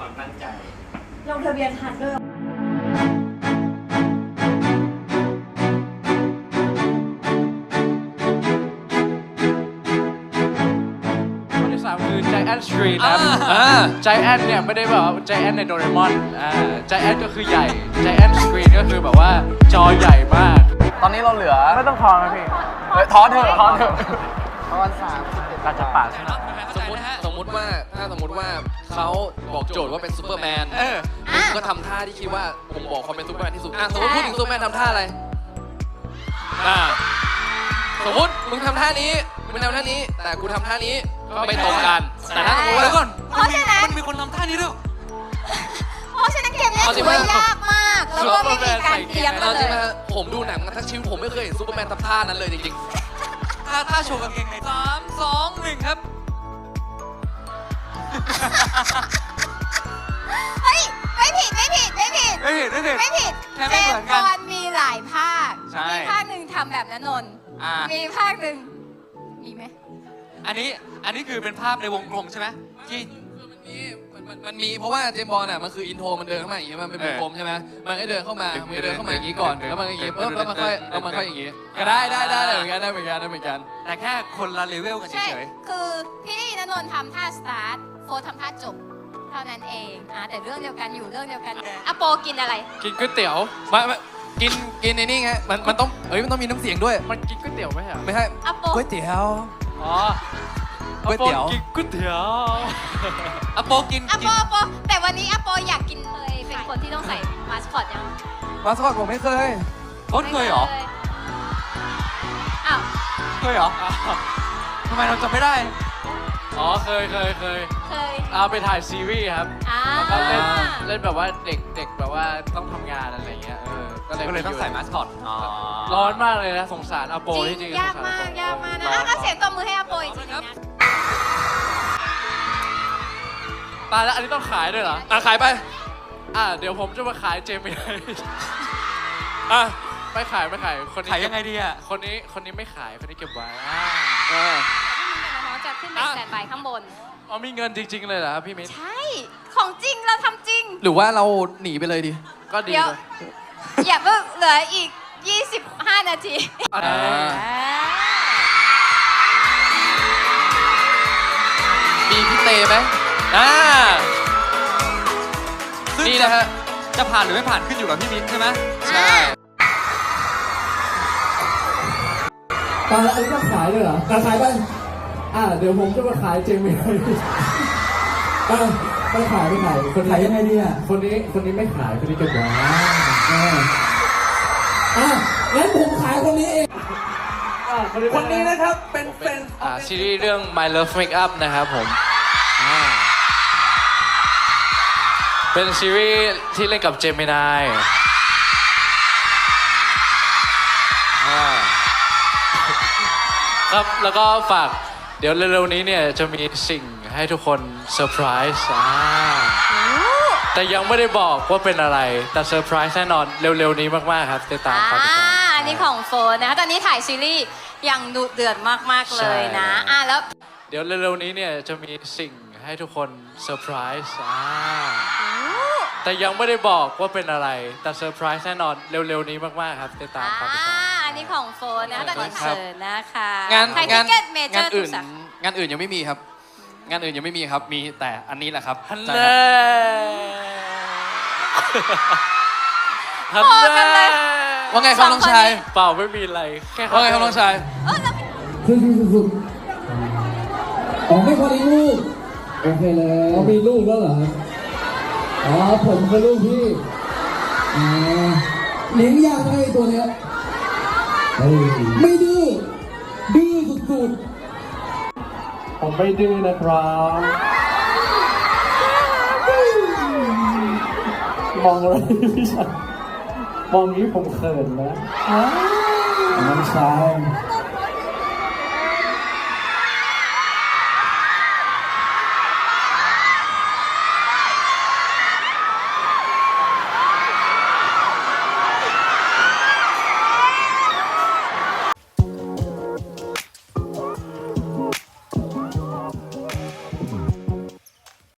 ลงทะเบียนทันด้วยคนที่สามคือ Giant Screen นะครับอ่า Giant เนี่ยไม่ได้แบบว่า Giant ในโดเรมอนอ่า Giant ก็คือใหญ่ Giant Screen ก็คือแบบว่าจอใหญ่มาก ตอนนี้เราเหลือ ไม่ต้องทอนนะพี่เอ้ยทอนเถอะทอนเถอะ ประมาณสามสิบเอ็ดอาจจะปาดใช่ไหมสมมติสมมติว่าถ้าสมมติว่าเขาบอกโจทย์ว่าเป็นซูเปอร์แมนเออผมก็ทำท่าที่คิดว่าผมบอกเขาเป็นซูเปอร์แมนที่สุดอะสมมติพูดถึงซูเปอร์แมนทำท่าอะไรอ่าสมมติมึงทำท่านี้มึงทำท่านี้ แต่กูทำท่านี้ก็ไม่ตรงกัน แต่ถ้าสมมติว่าเดี๋ยวก่อนเพราะฉะนั้นมันมีคนทำท่านี้ด้วยเพราะฉะนั้นเกมนี้เอาจริถืงอว่าไหมยากมากแล้วก็ไม่มีการเตรียมเอาเลจริงยนะฮะผมดูหนังมาทั้งชีวิตผมไม่เคยเห็นซูเปอร์แมนทำท่านั้นเลยจริง ท่าท่าโชว์กางเกงในสามสองหนึ่งครับเฮ้ย ไม่ผิด ไม่ผิด ไม่ผิด ไม่ผิดไม่ผิด ไม่ผิดแค่เจไม่เหมืมอนส์กันบอลมีหลายภาค ใช่ มีภาคหนึ่งทำแบบนั้นนนท์อ่ามีภาคหนึ่ง มีไหม อันนี้อันนี้คือเป็นภาพในวงกลมใช่ไหมที่ๆมันมีมันมัน มันมีเพราะว่าเจมส์บอลน่ะมันคืออินโทรมันเดินเข้ามาอย่างงี้มันเป็นวงกลมใช่ไหมมันก็เดินเข้ามามันก็เดินเข้ามาอย่างงี้ก่อนแล้วมันก็อย่างงี้ปุ๊บแล้วมันค่อยแล้วมันค่อยอย่างงี้ก็ได้ได้ได้ได้เหมือนกันได้เหมือนกันได้เหมือนกัน แต่แค่คนละเลเวลกันใช่เฉยคือพี่นนนท์ทำท่าสตาร์ทโฟร์ทำท่าจบเท่านั้นเองอ่าแต่เรื่องเดียวกันอยู่เรื่องเดียวกันอะโปกินอะไรกินก๋วยเตี๋ยวมามากินกินในนี่ไงมันมันต้องเอ้ยมันต้องมีน้ำเสียงด้วย มันกินก๋วยเตี๋ยวไหมฮะไม่ใช่อะโปก๋วยเตี๋ยว อ๋อก๋วยเตี๋ยว อาโปกินก๋วยเตี๋ยวๆอะ โปกินอะโปกินอะโปแต่วันนี้อะโปอยากกินเลยเป็นคนที่ต้องใส่มาสคอตยังมาสคอตผมไม่เคยต้นเคยเหรอไม่คอ้าวเคยเหรอทำไมเราจำไม่ได้ อ๋อเคยเคยเคยเคยเอาไปถ่ายซีรีส์ครับอ่าแล้วก็เล่นเล่นแบบว่าเด็กเด็กแบบว่าต้องทำงานอะไรอย่างเงี้ยเออก็เลยก็เลยต้องใส่มาสคอตอ๋อร้อนมากเลยนะสงสารอาโปจที่จริริงงๆยากสงสรมากอโปยากมากนะร้อะนก็เสียงตบมือให้อาโปอีกทีนึงนะ ตายแล้วอันนี้ต้องขายด้วยเหรอ อะขายไป อะเดี๋ยวผมจะมาขายเจมี่อะไม่ขายไม่ขาย คนนี้ขายยังไงดีอะ คนนี้คนนี้ไม่ขายคนนี้เก็บไว้อ่าอ่าพี่มิ้นกับน้องๆจะขึ้นไปแซนบายข้างบน อ๋อมีเงินจริง ๆ เลยเหรอครับพี่มิ้นใช่ ของจริงเราทำจริง หรือว่าเราหนีไปเลยดี ก็ดีเดี๋ยวเลยอย่าเพิ่งเหลืออีก 25 นาที อะอ่า มีพี่เตไหม อ่าซึ่งนี่จะนะฮะจะผ่านหรือไม่ผ่านขึ้นอยู่กับพี่มิ้นใช่ไหมใช่ตอนแล้วอันนี้ต้องขายเลยเหรออะขายไปอ่าเดี๋ยวผมจะมาขายเจมี่อะไม่ขายไม่ขายคนขายยังไงดีอะคนนี้คนนี้ไม่ขายคนนี้เก็บไว้อ่าอะงั้นผมขายคนนี้เองคนนี้นะครับเป็นเป็น อ่าซีรีส์เรื่อง My Love Makeup นะครับผม เป็นซีรีส์ที่เล่นกับเจมินายอ่าครับ แล้วก็ฝาก เดี๋ยวเร็วๆนี้เนี่ย จะมีสิ่งให้ทุกคนเซอร์ไพรส์อ่าแต่ยังไม่ได้บอกว่าเป็นอะไร แต่เซอร์ไพรส์แน่นอนเร็วๆนี้มากๆครับติดตามอ่าครับติดตามอันนี้ของโฟนนะคะตอนนี้ถ่ายซีรีส์อย่างดุเดือดมากๆเลยนะใช่อะแล้ว เดี๋ยวเร็วๆนี้เนี่ย จะมีสิ่งให้ทุกคนเซอร์ไพรส์อ่า แต่ยังไม่ได้บอกว่าเป็นอะไร แต่เซอร์ไพรส์แน่นอนเร็วๆนี้มากๆครับติดตามอ่าครับติดตาม อันนี้ของโฟนนะคะตอนนี้ครับเชิญนะคะงานไทยทิงานเก็ตเมเจองานร์ทุอื่กนสาขางานอื่นยังไม่มีครับ งานอื่นยังไม่มีครับมีแต่อันนี้แหละครับฮันใช่เน่ครับฮันพอกันเลเน่ยว่าไงครับน้องชายเปล่าไม่มีอะไร แค่ว่าไงครับน้องชายเออแล้วสุดสุดสุดอ๋อไม่พอดีลูก โอเคเลยอ๋อมีลูกแล้วเหรอ อ๋อผมคือลูกพี่อ๋อเลี้ยงยากไหมไอ้ตัวเนี้ยเฮ้ยไม่ดื้อดื้อสุดๆผมไม่ดื้อนะครับมองอะไรพี่ชายมองนี้ผมเขินนะน้องชายโอ้